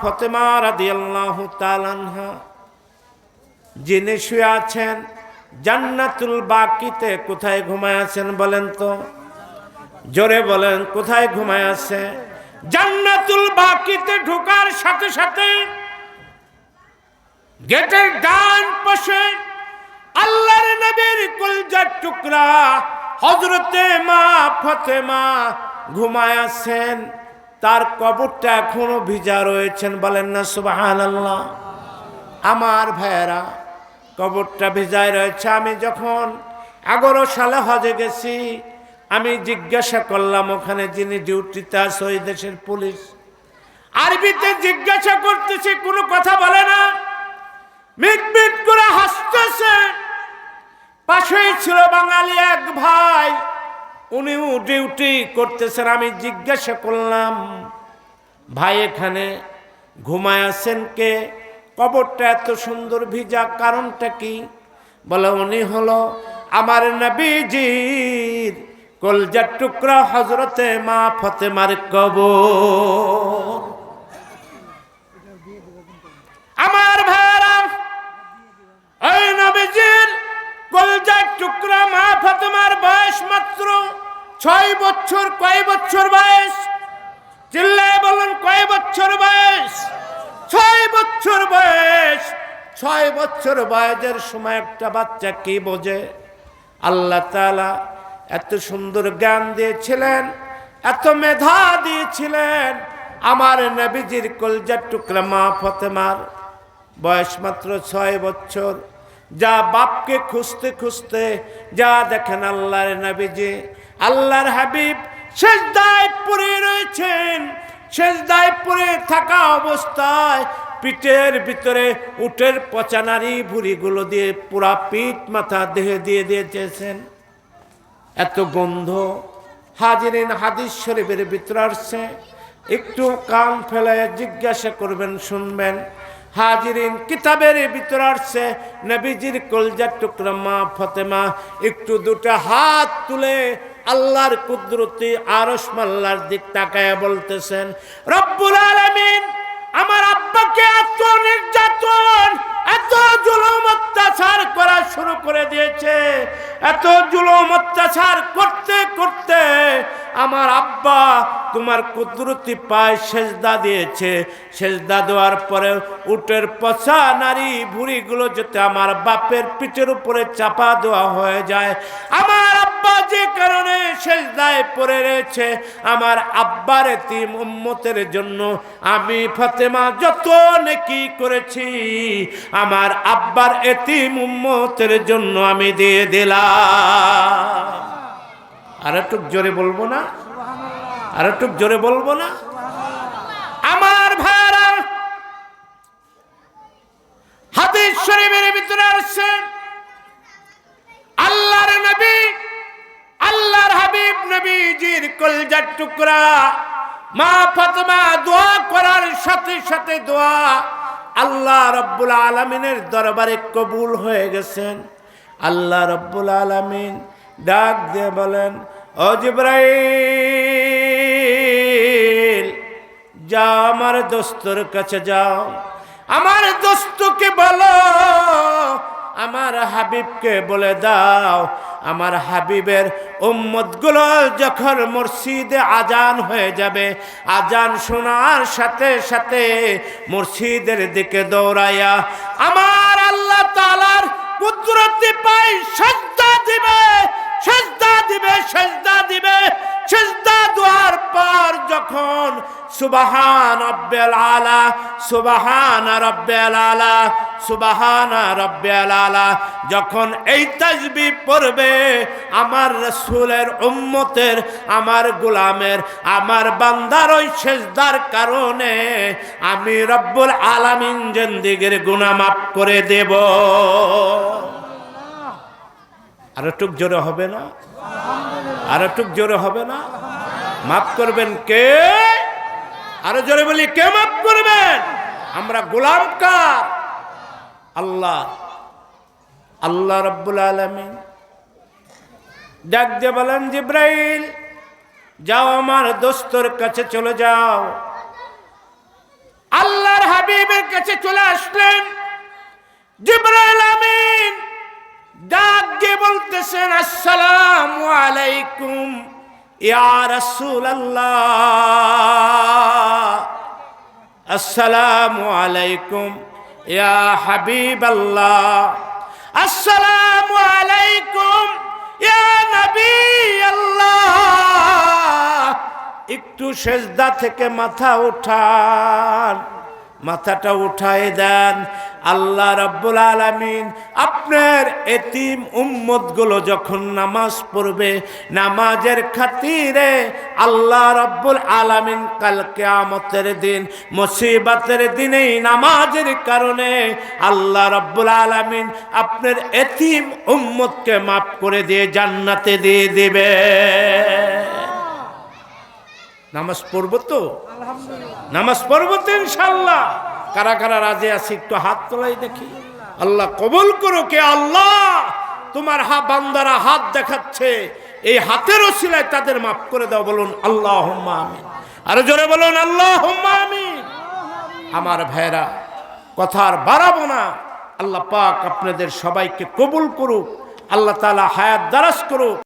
ফতেমা রাদিয়াল্লাহু তাআলাহা যিনি শুয়ে আছেন, জান্নাতুল বাকিতে কোথায় ঘুমায় আছেন বলেন তো? জোরে বলেন, কোথায় ঘুমায় আছে? জান্নাতুল বাকিতে ঢোকার সাথে সাথে গেটের ডান পাশে আল্লাহর নবীর কলজার টুকরা হজরতে মা ফতেমা ঘুমায় আছেন। তার কবরটা এখনও ভিজা রয়েছেন। বলেন না সুবাহান আল্লাহ আমার ভাইয়েরা, কবরটা ভিজায় রয়েছে। আমি যখন এগারো সালে হজে গেছি, আমি জিজ্ঞাসা করলাম, ওখানে যিনি ডিউটিতে আছে, ওই দেশের পুলিশ? আরবিতে জিজ্ঞাসা করতেছে, কোনো কথা বলে না। মিট মিট করে হাসতেছে। পাশেই ছিল বাঙালি এক ভাই। উনিও ডিউটি করতেছেন, আমি জিজ্ঞাসা করলাম, ভাই এখানে ঘুমায় আছেন কে? কবরটা এত সুন্দর ভিজা, কারণটা কি? বলে, উনি হলো আমার নবীজির কলজার টুকরা হজরতে মা ফতেমার কবর। আমার ভাইরা ওই নবীজির কলজার টুকরা মা ফাতেমার বয়স মাত্র ছয় বছর, কয় বছর বয়স? চিল্লায় বলুন, কয় বছর বয়স? ছয় বছর বয়স। ছয় বছর বয়সের সময় একটা বাচ্চা কি বোঝে? আল্লাহ তাআলা এত সুন্দর জ্ঞান দিয়েছিলেন, এত মেধা দিয়েছিলেন। আমার নবীজির কলজার টুকরা মা ফতেমার বয়স মাত্র ছয় বছর। যা বাপকে খুঁজতে খুঁজতে, যা দেখেন আল্লাহর নবীজি, আল্লাহর হাবিব শেষ দায় পরে রয়েছেন শেষ দায় পরে থাকা অবস্থায় পিঠের ভিতরে উটের পচানারি ভুড়িগুলো দিয়ে পুরা পিঠ, মাথা, দেহে দিয়ে দিয়েছেন এত গন্ধ হাজিরিন হাদিস শরীফের ভিতরে আসছে। একটু কান ফেলে জিজ্ঞাসা করবেন, শুনবেন। হাজিরিন, কিতাবের ভিতরে আসছে, নবীজির কলজার টুকরা মা ফতেমা, একটু দুটা হাত তুলে আল্লাহর কুদরতি আরস মাল্লার দিক তাকায় বলতেছেন, রব্বুল আলমিন, আমার আব্বাকে আত্ম নির্যাতন এত জুলুম অত্যাচার করা শুরু করে দিয়েছে। এত জুলুম অত্যাচার করতে করতে আমার আব্বা তোমার কুদরতি পায় সেজদা দিয়েছে। সেজদা দেওয়ার পরে উটের পচা নারী ভুড়িগুলো যাতে আমার বাপের পিঠের উপরে চাপা দেওয়া হয়ে যায়। আমার আব্বা যে কারণে সেজদায় পড়ে রয়েছে। আমার আব্বার এতিম উম্মতের জন্য আমি ফাতেমা যত নেকি করেছি আমার আব্বার এতিম উম্মতের জন্য আমি দিয়ে দিলাম। আর একটু জোরে বলব না? আর একটু জোরে বলব না? আমার ভাইরা হাদিস শরীফের ভিতরে আসছে, আল্লাহর নবী, আল্লাহর হাবিব নবীজির কলজার টুকরা। মা ফাতেমা দোয়া করার সাথে সাথে দোয়া আল্লাহ রব্বুল আলমিনের দরবারে কবুল হয়ে গেছেন। আল্লাহ রব্বুল আলমিন ডাক দিয়ে বলেন, ও জিব্রাইল, যাও আমার দোস্তর কাছে যাও। আমার দোস্তকে বলো, আমার হাবিবকে বলে দাও আমার হাবিবের উম্মতগুলো যখন মসজিদে আজান হয়ে যাবে, আজান শোনার সাথে সাথে মসজিদের দিকে দৌড়াইয়া আমার আল্লাহ তালার কুদরতি পাই সজ্জা দিবে সজ্জা দিবে সজ্জা দিবে সজ্জা দেওয়ার পর যখন সুবাহান রব্বেল আলা, সুবাহান রব্বেল আলা, সুবাহান রব্বেল আলা। যখন এই তাজবি পড়বে, আমার রসুলের উম্মতের, আমার গোলামের, আমার বান্দার ওই সেজদার কারণে আমি রব্বুল আলামিন জন্দিগের গুণা মাফ করে দেব। আর একটু জোরে হবে না? আর একটু জোরে হবে না? মাফ করবেন কে? আরও জোরে বলি, কে মাফ করবেন? আমরা গোলাম কার? আল্লাহ। আল্লাহ রব্বুল আলমিন। ডাক দিয়ে বলেন, জিব্রাইল, যাও আমার দোস্তর কাছে চলে যাও। আল্লাহ কাছে চলে আসলেন। জিব্রাইল আমিন ডাক দিয়ে বলতেছেন, আসসালামু আলাইকুম। আসসালামু আলাইকুম ইয়া হাবিবাল্লাহ আসসালামু আলাইকুম ইয়া নবী আল্লাহ একটু সেজদা থেকে মাথা উঠান। মাথাটা উঠায় দেন। আল্লাহ রব্বুল আলামিন আপনার এতিম উম্মতগুলো যখন নামাজ পড়বে, নামাজের খাতিরে আল্লাহ রব্বুল আলামিন কাল কিয়ামতের দিন, মুসিবতের দিনেই নামাজের কারণে আল্লাহ রব্বুল আলামিন আপনার এতিম উম্মতকে মাফ করে দিয়ে জান্নাতে দিয়ে দিবে। নামাজ পড়ব তো? নামাজ পড়ব তো ইনশাল্লাহ কারা কারা রাজে আছি একটু হাত তোলাই দেখি। আল্লাহ কবুল করো কে আল্লাহ। তোমার হা বান্দারা হাত দেখাচ্ছে। এই হাতের ওসিলায় তাদের মাফ করে দাও, বলুন আল্লাহ আমিন। আরও জোরে বলুন আল্লাহ আমিন। আমার ভাইরা কথার বাড়াবো না। আল্লাহ পাক আপনাদের সবাইকে কবুল করুক। আল্লাহ তালা হায়াত দারাজ করুক।